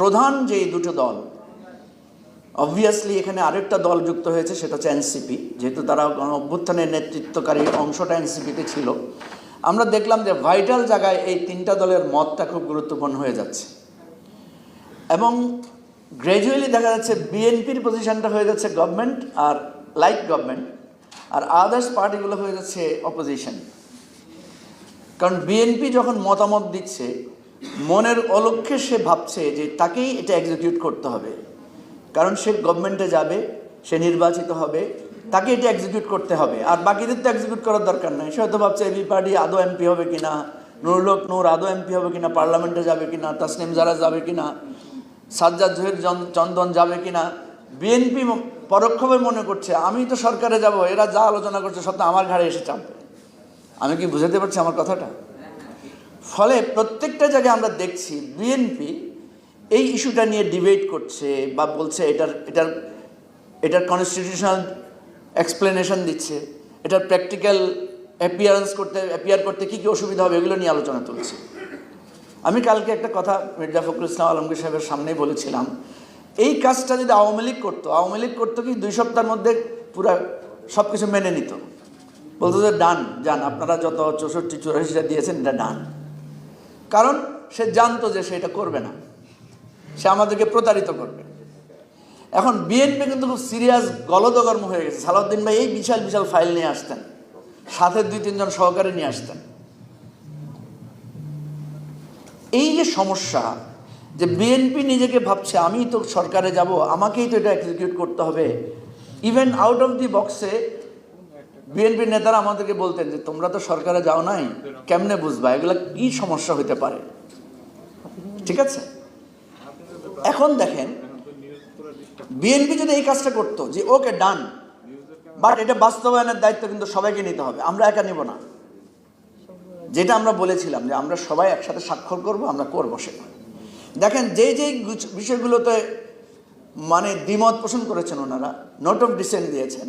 প্রধান যে দুটো দল অবভিয়াসলি এখানে আরেকটা দল যুক্ত হয়েছে, সেটা হচ্ছে এনসিপি যেহেতু তারা অভ্যুত্থানের নেতৃত্বকারী অংশটা এনসিপিতে ছিল। আমরা দেখলাম যে ভাইটাল জায়গায় এই তিনটা দলের মতটা খুব গুরুত্বপূর্ণ হয়ে যাচ্ছে। এবং গ্র্যাজুয়ালি দেখা যাচ্ছে বিএনপির পজিশনটা হয়ে যাচ্ছে গভর্নমেন্ট আর লাইক গভর্নমেন্ট আর আদার্স পার্টিগুলো হয়ে যাচ্ছে অপোজিশন কারণ বিএনপি যখন মতামত দিচ্ছে মনের অলক্ষ্যে সে ভাবছে যে তাকেই এটা এক্সিকিউট করতে হবে। কারণ সে গভর্নমেন্টে যাবে, সে নির্বাচিত হবে, তাকে এটা এক্সিকিউট করতে হবে। আর বাকিদের তো এক্সিকিউট করার দরকার নাই। সে হয়তো ভাবছে এবি পার্টি আদৌ এমপি হবে কিনা? নুরুলক নূর আদৌ এমপি হবে কিনা? পার্লামেন্টে যাবে কিনা? তাসনিম জারা যাবে কিনা? সাজ্জাদ জহির চন্দন যাবে কিনা? বিএনপি পরোক্ষভাবে মনে করছে, আমি তো সরকারে যাব, এরা যা আলোচনা করছে সব আমার ঘাড়ে এসে চাপবে। আমি কি বুঝাতে পারছি আমার কথাটা? ফলে প্রত্যেকটা জায়গায় আমরা দেখছি বিএনপি এই ইস্যুটা নিয়ে ডিবেট করছে বা বলছে এটার এটার এটার কনস্টিটিউশনাল এক্সপ্লেনেশন দিচ্ছে, এটার প্র্যাকটিক্যাল অ্যাপিয়ারেন্স করতে অ্যাপিয়ার করতে কী কী অসুবিধা হবে এগুলো নিয়ে আলোচনা তুলছে। আমি কালকে একটা কথা মির্জা ফখরুল ইসলাম আলমগীর সাহেবের সামনেই বলেছিলাম, এই কাজটা যদি আওয়ামী লীগ করতো, আওয়ামী লীগ করতো কি দুই সপ্তাহের মধ্যে পুরো সব কিছু মেনে নিত। বলতো যে ডান যান আপনারা যত চৌষট্টি, চুরাশিটা দিয়েছেন, এটা ডান কারণ সে জানতো যে সে এটা করবে না। সে আমাদেরকে প্রতারিত করবে। এখন বিএনপি কিন্তু খুব সিরিয়াস গলদগর্ম হয়ে গেছে। সালাউদ্দিন ভাই এই বিশাল বিশাল ফাইল নিয়ে আসতেন। সাথে দুই, তিনজন সহকারে নিয়ে আসতেন। এই যে সমস্যা যে বিএনপি নিজেকে ভাবছে আমি তো সরকারে যাব, আমাকেই তো এটা এক্সিকিউট করতে হবে। ইভেন আউট অফ দি বক্সে বিএনপি নেতারা আমাদেরকে বলতেন যে, তোমরা তো সরকারে যাও নাই, কেমনে বুঝবা? এগুলো কি সমস্যা হতে পারে? ঠিক আছে? এখন দেখেন, বিএনপি যদি এই কাজটা করতো, যে, ওকে, ডান, বাট এটা বাস্তবায়নের দায়িত্ব কিন্তু সবাইকে নিতে হবে, আমরা একা নিব না। যেটা আমরা বলেছিলাম যে, আমরা সবাই একসাথে স্বাক্ষর করব, আমরা করব সেটা দেখেন, যে যে বিষয়গুলোতে মানে দ্বিমত পোষণ করেছেন ওনারা, নোট অফ ডিসেন্ট দিয়েছেন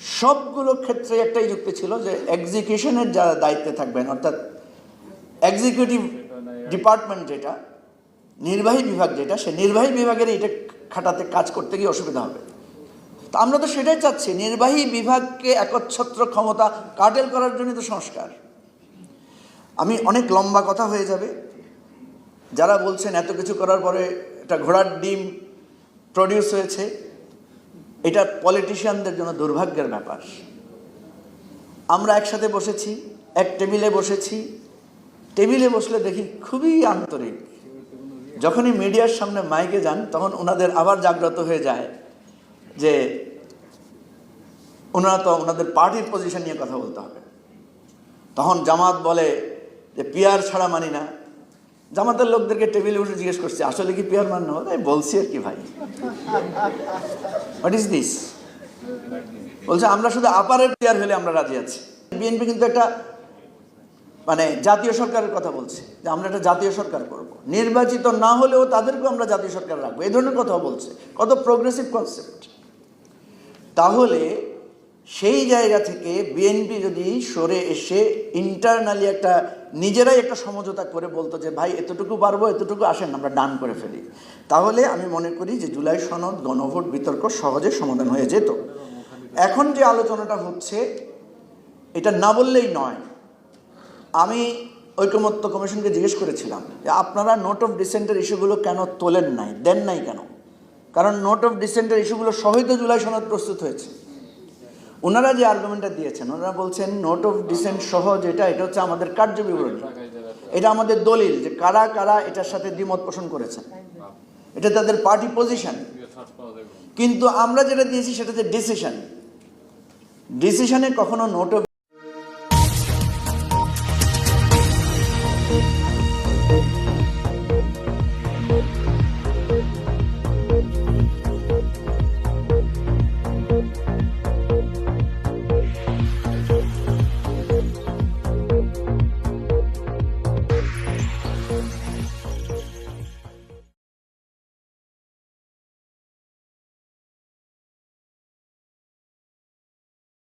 সবগুলো ক্ষেত্রে একটাই যুক্তি ছিল যে এক্সিকিউশনের যারা দায়িত্বে থাকবেন, অর্থাৎ এক্সিকিউটিভ ডিপার্টমেন্ট যেটা, নির্বাহী বিভাগ যেটা, সে নির্বাহী বিভাগের এটা খাটাতে কাজ করতে গিয়ে অসুবিধা হবে। তো আমরা তো সেটাই চাচ্ছি, নির্বাহী বিভাগকে একচ্ছত্র ক্ষমতা কাটেল করার জন্য তো সংস্কার। আমি অনেক লম্বা কথা হয়ে যাবে। যারা বলছেন এত কিছু করার পরে একটা ঘোড়ার ডিম প্রডিউস হয়েছে এটা পলিটিশিয়ানদের জন্য দুর্ভাগ্যের ব্যাপার। আমরা একসাথে বসেছি, এক টেবিলে বসেছি। টেবিলে বসলে দেখি খুবই আন্তরিক। যখনই মিডিয়ার সামনে মাইকে যান, তখন ওনাদের আবার জাগ্রত হয়ে যায় যে ওনারা তো ওনাদের পার্টির পজিশন নিয়ে কথা বলতে হবে। তখন জামাত বলে যে, পিয়ার ছাড়া মানি না। জামাতের লোকদেরকে টেবিলে উঠে জিজ্ঞেস করছে, আসলে কি পিয়ার মান্য এই বলছি আর কি ভাই। হোয়াট ইজ দিস বলছে, আমরা শুধু আপারের পিয়ার হলে আমরা রাজি আছি। বিএনপি কিন্তু একটা মানে জাতীয় সরকারের কথা বলছে, যে আমরা একটা জাতীয় সরকার করব। নির্বাচিত না হলেও তাদেরকেও আমরা জাতীয় সরকার রাখব এই ধরনের কথা বলছে। কত প্রোগ্রেসিভ কনসেপ্ট তাহলে সেই জায়গা থেকে বিএনপি যদি সরে এসে ইন্টারনালি একটা নিজেরাই একটা সমঝোতা করে বলতো যে, ভাই, এতটুকু পারব, এতটুকু আসেন, আমরা ডান করে ফেলি। তাহলে আমি মনে করি যে, জুলাই সনদ, গণভোট, বিতর্ক সহজে সমাধান হয়ে যেত। এখন যে আলোচনাটা হচ্ছে, এটা না বললেই নয়। আমি ঐকমত্য কমিশনকে জিজ্ঞেস করেছিলাম যে, আপনারা নোট অফ ডিসেন্টের ইস্যুগুলো কেন তোলেন নাই, দেন নাই কেন? কারণ নোট অফ ডিসেন্টের ইস্যুগুলো সহিত জুলাই সনদ প্রস্তুত হয়েছে। ওনারা যে আর্গুমেন্টটা দিয়েছেন, ওনারা বলছেন নোট অফ ডিসেন্ট সহ যেটা, এটা হচ্ছে আমাদের কার্য বিবরণী। এটা আমাদের দলিল যে কারা কারা এটার সাথে দ্বিমত পোষণ করেছেন। এটা তাদের পার্টি পজিশন কিন্তু আমরা যেটা দিয়েছি, সেটা হচ্ছে ডিসিশন ডিসিশনে কখনো নোট অফ